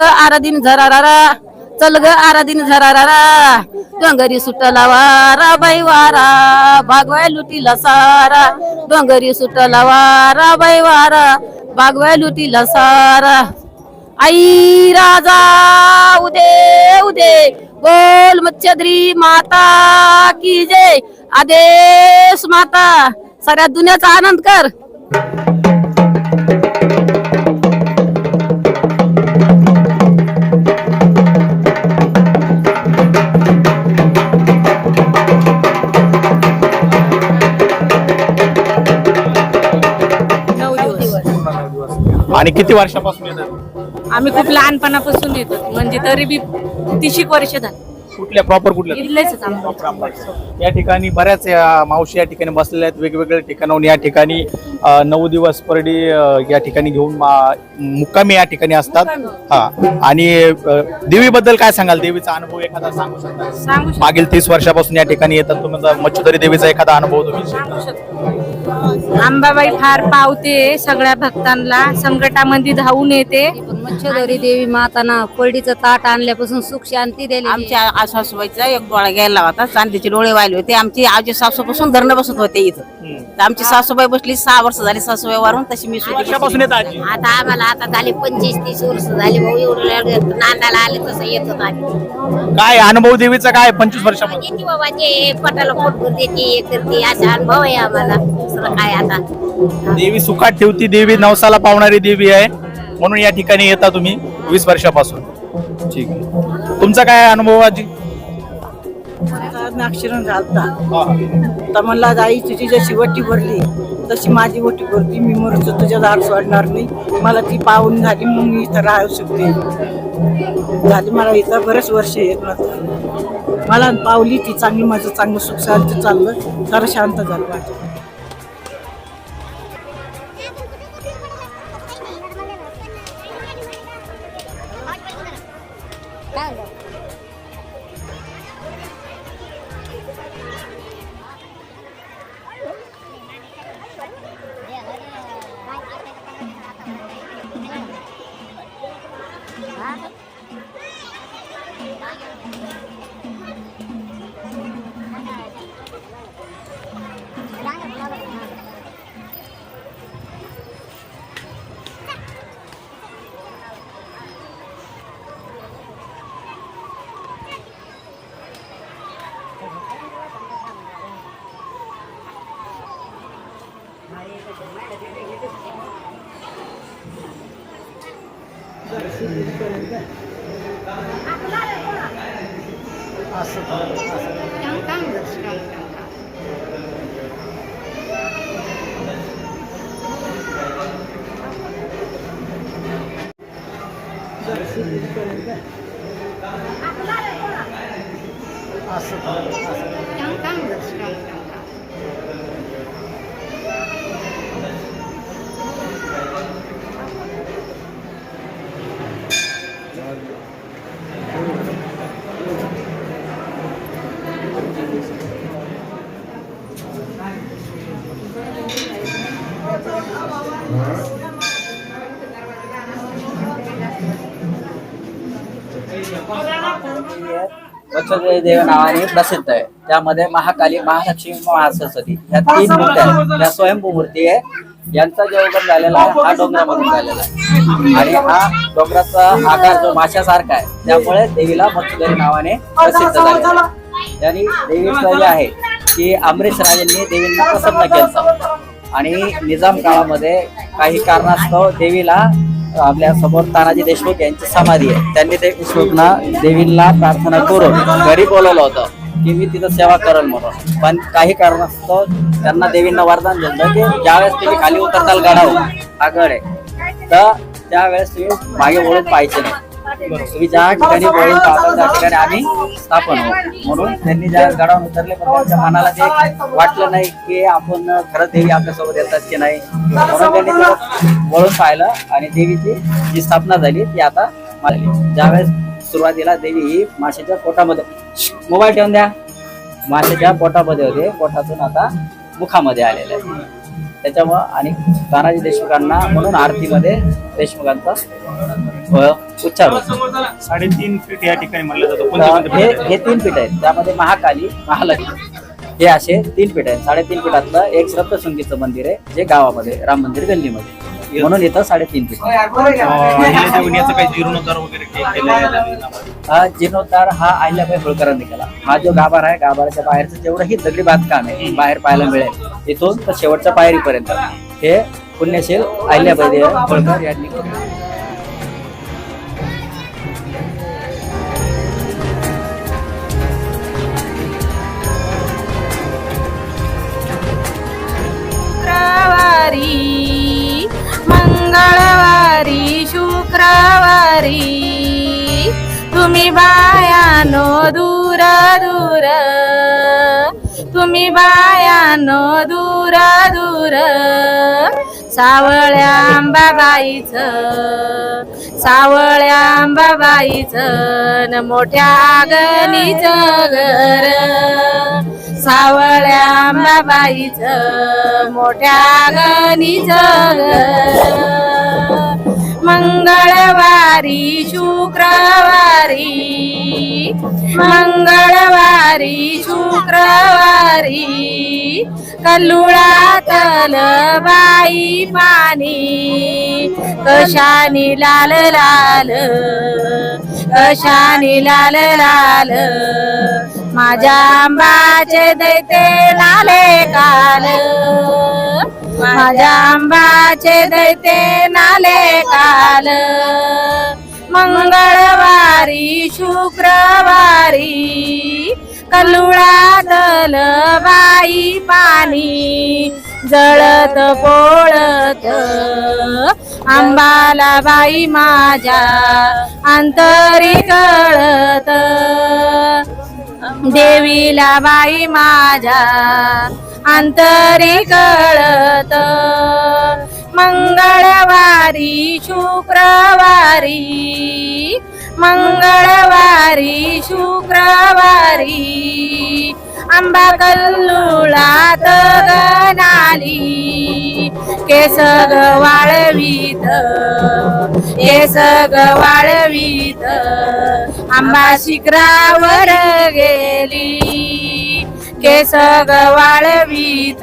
ग आराधीन झरारा चल ग आराधीन झरारा डोंगरी सुटला वारा बाई वारा भागवाय लुटीला सारा. डोंगरी सुटला वारा बाई वारा भागवाय लुटीला सारा. आई राजा उदे उदे. बोल मच्छद्री माता की जय. आदेश माता सगळ्या दुनियाचा आनंद कर. आणि किती वर्षापासून येतात? आम्ही खूप लहानपणापासून येतो म्हणजे तरी बी तीशिक वर्ष झाली. कुठल्या प्रॉपर कुठल्या? इथलेच आहेत आम्ही. या ठिकाणी बऱ्याच या मावशी या ठिकाणी बसलेल्या आहेत. वेगवेगळ्या ठिकाणाहून या ठिकाणी अ, नऊ दिवस परडी या ठिकाणी घेऊन मा- मुक्कामी या ठिकाणी असतात. हा. आणि अ, देवीबद्दल काय सांगाल? देवीचा अनुभव एखादा सांगू शकता? सांगू शकतो. मागील तीस वर्षापासून या ठिकाणी येतात. तुम्ही मच्छुदरी देवीचा एखादा अनुभव तुम्ही सांगू. शकतो. अंबाबाई फार पावते सगळ्या भक्तांना. संकटामध्ये धावून येते. मच्छोदरी देवी माताना कोरडीचं ताट आणल्यापासून सुख शांती दिली आमच्या सासूबाईचा एक डोळा गेला होता. चांदीचे डोळे वाहिले होते. आमची आजी सासूपासून धरणं बसत होते इथं. तर आमची सासूबाई बसली. सहा वर्ष झाली सासूबाई वारून तशी मी सुद्धा वर्षापासून येत आजी. आता आम्हाला आता झाले पंचवीस तीस वर्ष झाली भाऊ. एवढं नांदाला आले तसं येत होत आम्ही. काय अनुभव देवीचा काय पंचवीस वर्षापासून? किती बाबा ते पटाला पोटभर देते हे करते असा अनुभव आहे आम्हाला. दुसरं काय आता? देवी सुखात ठेवती देवी नवसाला पावणारी देवी आहे. म्हणून या ठिकाणी येता तुम्ही वीस वर्षापासून. ठीक आहे. तुमचा काय अनुभव आजी? ऍक्सिडेंट झालता. हा. तर म्हणला आई तुझी जशी वटी भरली. तशी माझी वटी भरली मी मरतो तुझ्या दार सोडणार नाही. मला ती पाहून झाली मग मी इथं राहू शकते. झाली मला इथं बरेच वर्ष येत नव्हतं. मला पावली ती चांगली माझं चांगलं सुख शांत चाललं. जरा शांत झालं 啊是的，两两的，两两的。这是一个人在。的，两两的，两两的。देव नावाने प्रसिद्ध आहे. त्यामध्ये महाकाली महालक्ष्मी महासरस्वती या तीन मूर्ती आहेत. या स्वयंभू मूर्ती आहे. यांचा जो उगम झालेला आहे हा डोंगरामधून झालेला आहे. आणि हा डोंगराचा आकार जो माशासारखा आहे त्यामुळे देवीला मत्स्यदेवी नावाने प्रसिद्ध झालेला आहे. आणि देवीचं जे आहे की अमरीश राजांनी देवींना प्रसन्न केलं. आणि निजाम काळामध्ये काही कारणास्तव देवीला आपल्यासमोर तानाजी देशमुख यांची समाधी आहे. त्यांनी ते देशमुखना देवीला प्रार्थना करून घरी बोलवलं होतं की मी तिथं सेवा करेल म्हणून. पण काही कारणास्तव त्यांना देवींना वरदान दिलं की ज्यावेळेस तुम्ही खाली उतरताल गडावर हा गड आहे. तर त्यावेळेस तुम्ही मागे वळून पाहिजे नाही. तुम्ही ज्या ठिकाणी वळून पाहता त्या ठिकाणी आम्ही स्थापन होऊ. म्हणून त्यांनी ज्या गडावर उतरले पण त्यांच्या मनाला ते वाटलं नाही की आपण खरंच देवी आपल्यासोबत येतात की नाही म्हणून त्यांनी वळून पाहिलं आणि देवीची जी स्थापना झाली ती आता झाली ज्यावेळेस सुरुवातीला देवी ही माशाच्या पोटामध्ये मोबाईल ठेवून द्या. माशाच्या पोटामध्ये होते पोटातून आता मुखामध्ये आलेले आहे त्याच्यामुळं आणि तानाजी देशमुखांना म्हणून आरतीमध्ये देशमुखांचा अ, उच्चार. होतो साडेतीन फीट या ठिकाणी म्हणलं जातं. कोणते तर कोणते हे पीठ आहेत? हे तीन पीठ आहेत. त्यामध्ये महाकाली महालक्ष्मी. हे असे तीन पीठ आहेत. साडेतीन पीठातलं एक सप्तशृंगीचं मंदिर आहे जे गावामध्ये राम मंदिर गल्लीमध्ये. म्हणून इथं साडेतीन पीठ आहे. अं, अहिल्यादेवी याचं काही जीर्णोद्धार वगैरे के- केलेलं आहे त्यांनी नावामध्ये? हा जीर्णोद्धार हा अहिल्याबाई होळकरांनी केला. हा जो गाभार आहे गाभाराच्या बाहेरचं जेवढंही दगडी बांधकाम आहे बाहेर पाहायला मिळेल. इथून तर शेवटच्या पायरीपर्यंत. हे पुण्यशील अहिल्याबाई होळकर यांनी केलं. शुक्रवारी तुम्ही बायानो दूर दूर. तुम्ही बायानो दूर दूर. सावळ्या अंबाबाईचं सावळ्या अंबाबाईचं न मोठ्या गणीचं घर. सावळ्या अंबाबाईचं मोठ्या गणीचं घर. मंगळवारी शुक्रवारी मंगळवारी शुक्रवारी कल्लुळातल बाई पाणी कशानी लाल लाल कशानी लाल लाल माझ्या आंबाचे दैते लाले काल माझ्या आंबाचे दैते नाले काल। मंगळवारी शुक्रवारी कल्लुळातल बाई पाणी जळत पोळत। आंबाला बाई माझ्या आंतरी कळत। देवीला बाई माझ्या आंतरी कळत। मंगळवारी शुक्रवारी मंगळवारी शुक्रवारी आंबा कल्लुळात गणाली केस ग वाळवीत केस ग वाळवीत आंबा शिखरावर गेली. केस गवाळवीत वाळवीत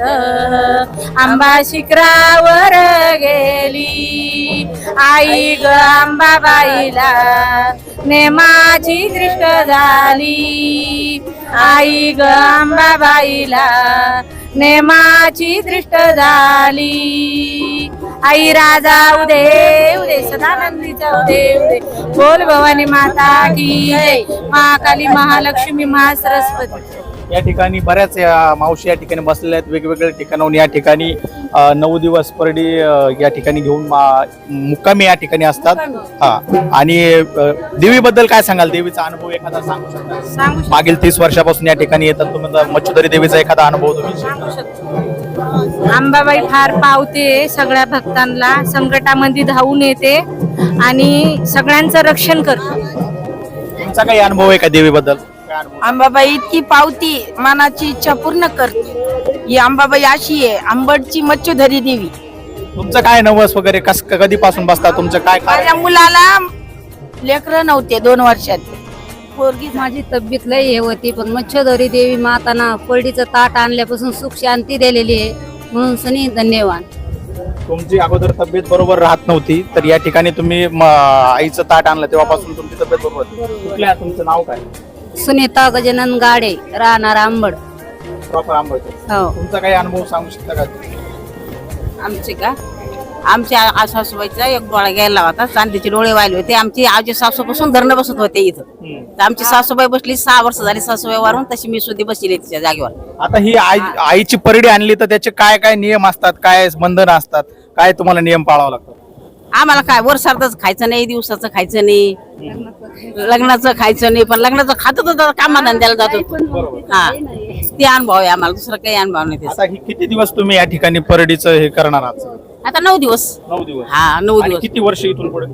आंबा शिखरावर गेली. आई ग आंबाबाईला नेमाची दृष्ट झाली. आई ग आंबाबाईला नेमाची दृष्ट झाली. आई राजा उदे उदे सदानंदीचा उदे उदे. बोल भवानी माता की जय. महाकाली महालक्ष्मी महासरस्वती या ठिकाणी बऱ्याच या मावशी या ठिकाणी बसलेल्या आहेत. वेगवेगळ्या ठिकाणाहून या ठिकाणी नऊ दिवस परडी या ठिकाणी घेऊन मुक्कामी या ठिकाणी असतात. हा. आणि देवीबद्दल काय सांगाल? देवीचा अनुभव एखादा सांगू शकता. मागील तीस वर्षापासून या ठिकाणी येतात. तुम्ही मच्छुदरी देवीचा एखादा अनुभव तुम्ही. अंबाबाई फार पावते सगळ्या भक्तांना. संकटामध्ये धावून येते आणि सगळ्यांचं रक्षण करते. तुमचा काही अनुभव आहे का देवीबद्दल? अंबाबाई इतकी पावती मनाची इच्छा पूर्ण करते. ही अंबाबाई अशी आहे आंबटची मच्छोधरी देवी. तुमचं काय नवस वगैरे? कस कधीपासून बसता? तुमचं काय काय माझ्या मुलाला लेकर नव्हते दोन वर्षात पोरगी माझी तब्येत लई हे होती पण मच्छोदरी देवी माताना परडीचं ताट आणल्यापासून सुख शांती दिलेली आहे म्हणून सनी धन्यवाद. तुमची अगोदर तब्येत बरोबर राहत नव्हती तर या ठिकाणी तुम्ही म, आईचं ताट आणलं तेव्हापासून तुमची तब्येत बरोबर होती. कुठल्या तुमचं नाव काय? सुनीता गजानन गाडे राहणार आंबड. प्रॉपर आंबेडकर हो. तुमचा काही अनुभव सांगू शकता का? आमचे का? आमच्या सासूबाईचा एक डोळा गेला होता चांदीचे डोळे वाहिले होते. आमची आजी सासूपासून धरणं बसत होते इथं. तर आमची सासूबाई बसली सहा वर्ष झाली सासूबाई वारून तशी मी सुद्धा बसली तिच्या जागेवर. आता ही आई आईची परडी आणली तर त्याचे काय काय नियम असतात? काय बंधन असतात? काय तुम्हाला नियम पाळावं लागतं आम्हाला काय वर्षातच खायचं नाही दिवसाचं खायचं नाही. लग्नाचं खायचं नाही पण लग्नाचं खात होतं कामाधंद्याला जातो. हा. ते अनुभव आहे आम्हाला दुसरा काही अनुभव नाही. आता ही किती दिवस तुम्ही या ठिकाणी परडीचं हे करणार आहात? आता नऊ दिवस. नऊ दिवस. हा नऊ आणि दिवस. किती वर्ष इथून पुढे?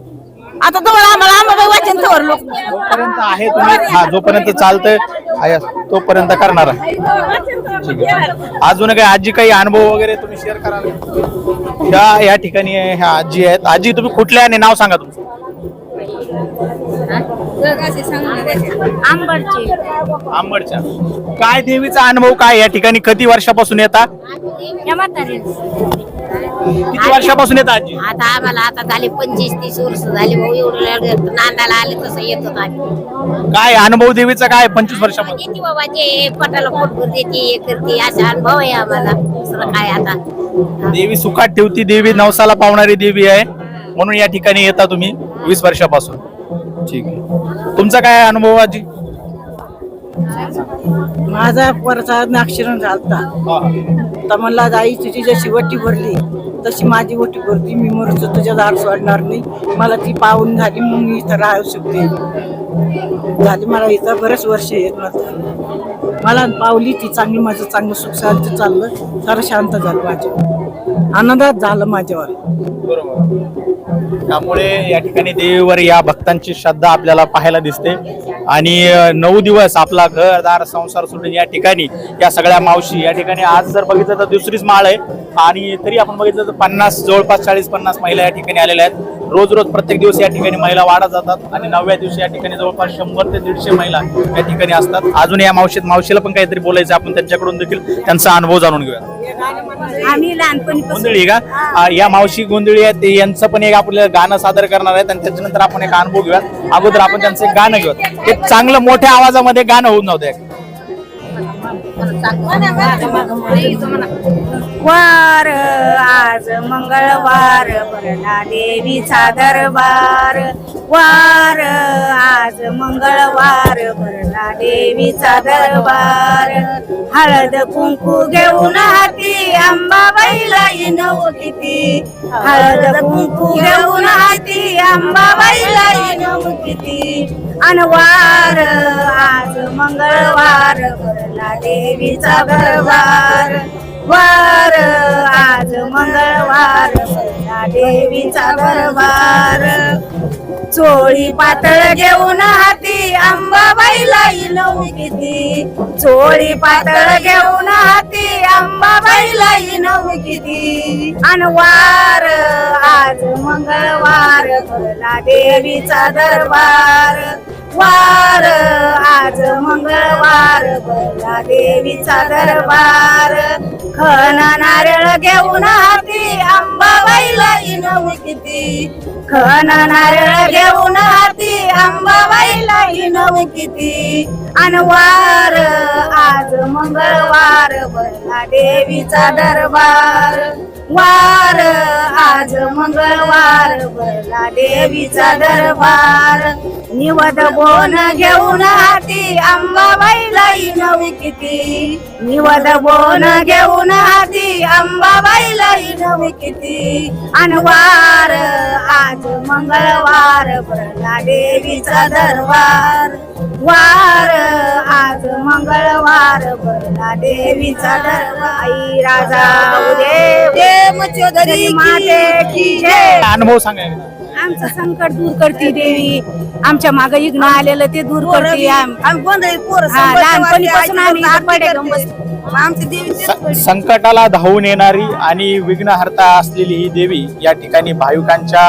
आता तो आम्हाला आम्हाला वाचन लोक. जोपर्यंत आहे तुम्ही हा जोपर्यंत चालतंय आहे, तोपर्यंत करणार आहे. अजून काही आजी काही अनुभव वगैरे तुम्ही शेअर कराल? या या ठिकाणी ह्या आजी आहेत. आजी तुम्ही कुठल्या आणि नाव सांगा तुमचं. आंबडची. आंबडच्या. काय देवीचा अनुभव काय या ठिकाणी? किती वर्षापासून येता? या म्हातारी. किती वर्षापासून येता आजी? आता आम्हाला आता झाले पंचवीस तीस वर्ष झाले भाऊ. एवढं नांदाला आले तसं येत होत आम्ही. काय अनुभव देवीचा काय पंचवीस वर्षापासून? देते बाबा जे पटाला पोटभर देते हे करते असा अनुभव आहे आम्हाला. दुसरं काय आता? देवी सुखात ठेवती देवी नवसाला पावणारी देवी आहे. म्हणून या ठिकाणी येता तुम्ही वीस वर्षापासून. ठीक आहे. तुमचा काय अनुभव आजी? माझा परचा ऍक्सिडेंट झालता. तर म्हणला आई तुझी जशी वटी भरली तशी माझी वटी भरली. मी मरतो तुझ्या दार सोडणार नाही. मला ती पाहून झाली मग मी इथं राहू शकते झाली मला इथं बरेच वर्ष येत मला पावली ती चांगली माझं चांगलं सुख शांत चाललं. सारं शांत झालं माझ्या आनंदात झालं माझ्यावर. त्यामुळे या ठिकाणी देवीवर या भक्तांची श्रद्धा आपल्याला पाहायला दिसते. आणि अ, नऊ दिवस आपला घरदार संसार सोडून या ठिकाणी या सगळ्या मावशी या ठिकाणी आज जर बघितलं तर दुसरीच माळ आहे. आणि तरी आपण बघितलं तर पन्नास जवळपास चाळीस पन्नास महिला या ठिकाणी आलेल्या आहेत. रोज रोज प्रत्येक दिवस या ठिकाणी महिला वाढत जातात आणि नवव्या दिवशी या ठिकाणी जवळपास शंभर ते दीडशे महिला या ठिकाणी असतात. अजून या मावशीत मावशीला पण काहीतरी बोलायचं आपण त्यांच्याकडून देखील त्यांचा अनुभव जाणून घेऊया. आम्ही लहानपणी गोंधळी का? आ, या मावशी गोंधळी आहेत. यांचं पण एक आपलं गाणं सादर करणार आहेत आणि त्याच्यानंतर आपण एक अनुभव घेऊया अगोदर आपण त्यांचं एक गाणं घेऊया एक चांगलं मोठ्या आवाजामध्ये गाणं होऊन जाऊ द्या. वार आज मंगळवार भरला देवीचा दरबार. वार आज मंगळवार भरला देवीचा दरबार. हळद कुंकू घेऊन हाती अंबाबाईला येणव किती. हळद कुंकू घेऊन हाती अंबाबाईला येणं किती. अनवार आज मंगळवार भरला देवीचा भरवार वार आज मंगळवार भरला देवीचा भरवार चोळी पातळ घेऊन हाती अंबाबाईला इनव किती चोळी पातळ घेऊन हाती अंबाबाईला इनव किती अनवार आज मंगळवार भरला देवीचा दरबार. वार आज मंगळवार बला देवीचा दरबार. खण नारळ घेऊन हाती आंबाबाईला इनवू किती? खण नारळ घेऊन हाती आंबाबाईला इनवू किती? अनवार आज मंगळवार भरला देवीचा दरबार. वार. आज मंगळवार भरला देवीचा दरबार. निवद बोन घेऊन हाती अंबाबाईलाई नवी किती. निवद बोन घेऊन हाती अंबाबाईलाई नवी किती. अनवार आज मंगळवार भरला देवीचा दरबार. वार. आज मंगळवार भरला देवीचा दरबार. आई राजा उदे. मचोदरी माते की जय. अनुभव सांगायला? आमचं संकट दूर करते देवी. आमच्या मागे इग्न आलेलं ते दूर करते आम- हा, लहानपणीपासून आम्ही इथं पडे आमची देवी स- संकटाला धावून येणारी आणि विघ्नहर्ता असलेली ही देवी या ठिकाणी भाविकांच्या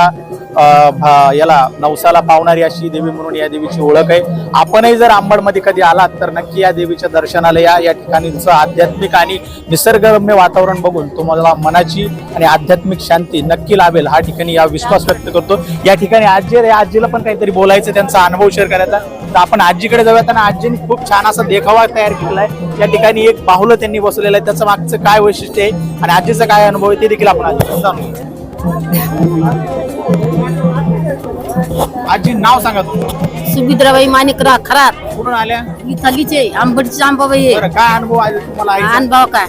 भा- याला नवसाला पावणारी अशी देवी म्हणून या देवीची ओळख आहे. आपणही जर आंबडमध्ये कधी आलात तर नक्की या देवीच्या दर्शनाला या या ठिकाणीचं आध्यात्मिक आणि निसर्गरम्य वातावरण बघून तुम्हाला मनाची आणि आध्यात्मिक शांती नक्की लाभेल हा ठिकाणी या विश्वास व्यक्त करतो. या ठिकाणी आजी या आजीला पण काहीतरी बोलायचं त्यांचा अनुभव शेअर करायचा तर आपण आजीकडे जाऊयात आणि आजीने खूप छान असा देखावा तयार केलेला आहे. या ठिकाणी एक बाहुलं त्यांनी बसवलेलं आहे. त्याचं मागचं काय वैशिष्ट्य आहे आणि आजीचा काय अनुभव आहे ते देखील आपण जाणून आजी नाव सांगा तुमचं. सुभिद्राबाई माणिकराव खरात कुठून आल्या? इथलीचे आंबडची आंबाबाई आहे. बरं काय अनुभव आहे तुम्हाला आईचा? अनुभव काय?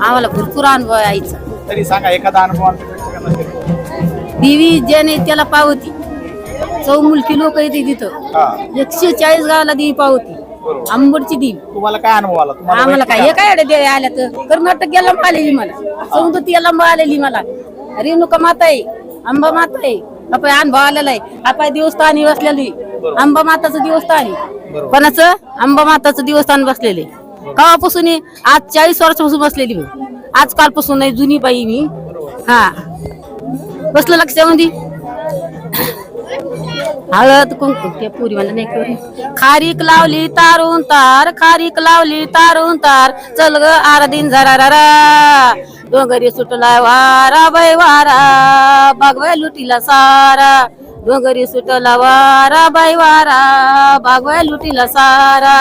आम्हाला भरपूर अनुभव आहे आईचा. तरी सांगा एखादा अनुभव आमच्या प्रेक्षकांना share करू. देवी ज्याने त्याला पावती. चौमुलकी लोक येते तिथं हा. एकशे चाळीस गावाला देवी पावती. बरोबर. आंबडची देवी. तुम्हाला काय अनुभव आला? तुम्हाला आम्हाला काय? हे काय देवी आल्या तर. कर्नाटक गेला आलेली मला. सौंदती लंब आलेली मला. रेणुका माता आहे अंबा माता आहे आपण अनुभव आलेला आहे. आपण देवस्थानी बसलेली. अंबा माताचं देवस्थान कोणाचं? अंबा माताचं देवस्थान बसलेले. केव्हापासून आहे? आज चाळीस वर्षापासून बसलेली मी. आजकालपासून नाही जुनी बाई मी. हा. बसलं लक्षामध्ये? हळद कुंकू. ते पुरी मला नाही. खारीक लावली तारून तार खारीक लावली तारून तार. चल ग आरदीन झरा रा. डोंगरी सुटला वारा बाई वारा बागवाय लुटीला सारा. डोंगरी सुटला वारा बाई वारा बागवाय लुटीला सारा.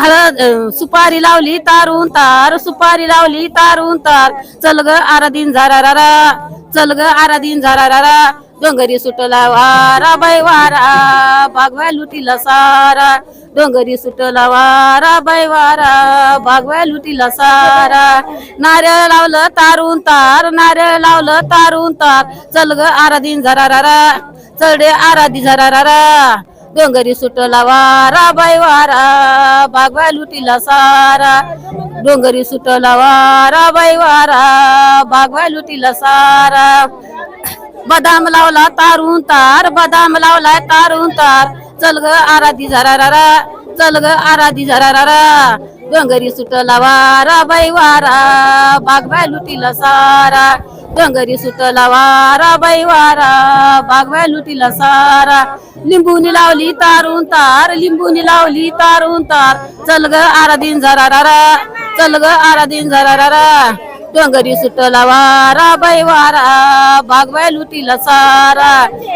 हळद सुपारी लावली तारून तार सुपारी लावली तारून तार. चल ग आराधीन झारा रा चल ग आराधीन झारा रा. डोंगरी सुटला वारा बाय वारा बागवाय लुटीला सारा. डोंगरी सुटला वारा बाय वारा बागवाय लुटीला सारा. नारळ लावलं तारून तार नारळ लावलं तारून तार. चल ग आराधीन झरा रा चल आराधी झरा रा डोंगरी सुटला वारा बाय वारा बागवा लुटीला सारा. डोंगरी सुटला वारा बाय वारा बागवा लुटीला सारा. बदाम लावला तारून तार बदाम लावलाय तारून तार. चल ग आराधी झरा रा चल ग आराधी झरा रा डोंगरी सुटला वारा बाई वारा बाय लुटीला सारा. डोंगरी सुटला वारा बाई वारा बाय लुटीला सारा. लिंबूनी लावली तारून तार लिंबूनी लावली तारून तार. चल ग आराधीन झरा रा चल ग आराधीन झरा रारा डोंगरी सुटला वारा बाई वारा बागवाय लुटीला सारा.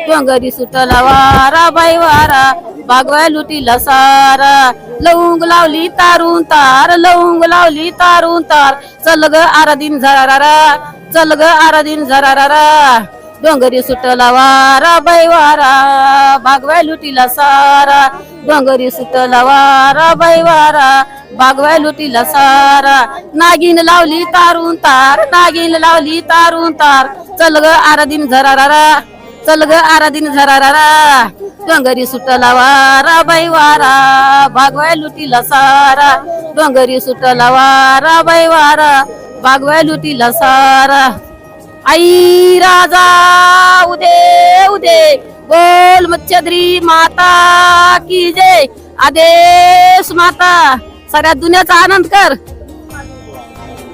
डोंगरी सुटला वारा बाई वारा बागवाय लुटीला सारा. लवंग लावली तारून तार लवंग लावली तारून तार. चल ग आराधीन झरा रा चल ग आराधीन झरा रा डोंगरी सुटला वारा बाई वारा बागवाय लुटीला सारा. डोंगरी सुटला वारा बाई वारा बागवाय लुटीला सारा. नागिन लावली तारून तार नागिन लावली तारून तार. चल ग आराधीन झरा रा चल ग आराधीन झरा रा डोंगरी सुटला वारा बाई वारा बागवाय लुटीला सारा. डोंगरी सुटला वारा बाई वारा बागवाय लुटीला सारा. आई राजा उदे उदे बोल मच्छद्री माता की जय. आदेश माता सगळ्या दुनियाचा आनंद कर.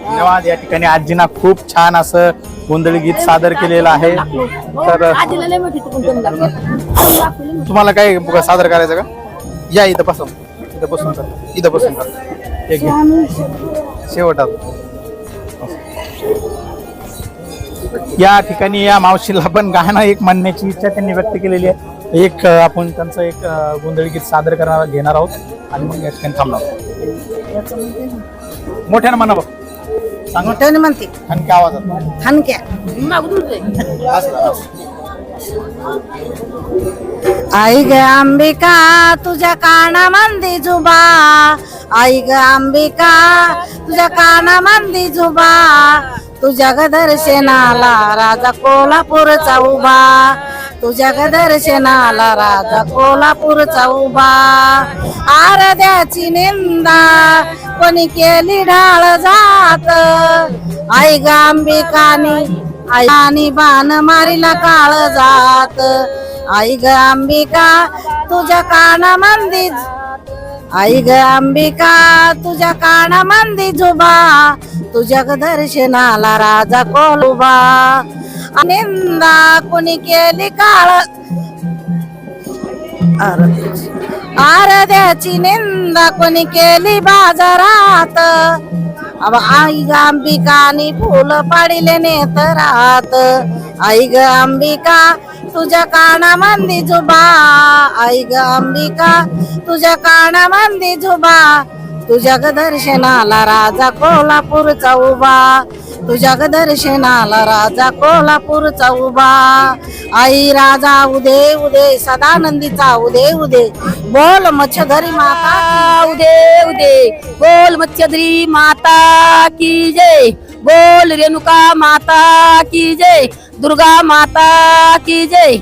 धन्यवाद. या ठिकाणी आजीना खूप छान असं गोंधळी गीत सादर केलेलं आहे. तर तुम्हाला काय सादर करायचं का? या इथं बसून इथं बसून कर. इथं बसून कर. एक शेवटात. या ठिकाणी या मावशीला पण गाणं एक म्हणण्याची इच्छा त्यांनी व्यक्त केलेली आहे. एक आपण त्यांचं एक गोंधळी गीत सादर करणार घेणार आहोत आणि मग या ठिकाणी थांबणार मोठ्यानं म्हणा बघ. मोठ्याने म्हणते. आणखी आवाजात. हनक्या. आई ग अंबिका तुझ्या काना मंदी जुबा आई ग अंबिका तुझ्या काना मंदी जुबा तुझ्या ग दर्शनाला राजा कोल्हापूरचा उभा. तुझ्या ग दर्शनाला राजा कोल्हापूरचा उभा. आरद्याची निंदा कोणी केली ढाळ जात. आई ग आई आणि बाण मारीला काळ जात. आई ग अंबिका तुझ्या काना मंदी आई ग अंबिका तुझ्या काना मंदी झुबा तुझ्या दर्शनाला राजा कोलुबा. निंदा कोणी केली काळ. आरद्याची निंदा कोणी केली बाजारात. आई ग अंबिकानी फुल पाडिले नेतरात. आई ग अंबिका तुझ्या काना मंदी जुबा आई ग अंबिका तुझ्या काना मंदी जुबा तुझ्या दर्शनाला राजा कोल्हापूरचा उभा. तुझ्या दर्शनाला राजा कोल्हापूरचा उभा. आई राजा उदे उदे सदानंदीचा उदे उदे. बोल मच्छधरी माता उदे उदे. बोल मच्छधरी माता की जय. बोल रेणुका माता की जय. दुर्गा माता की जय.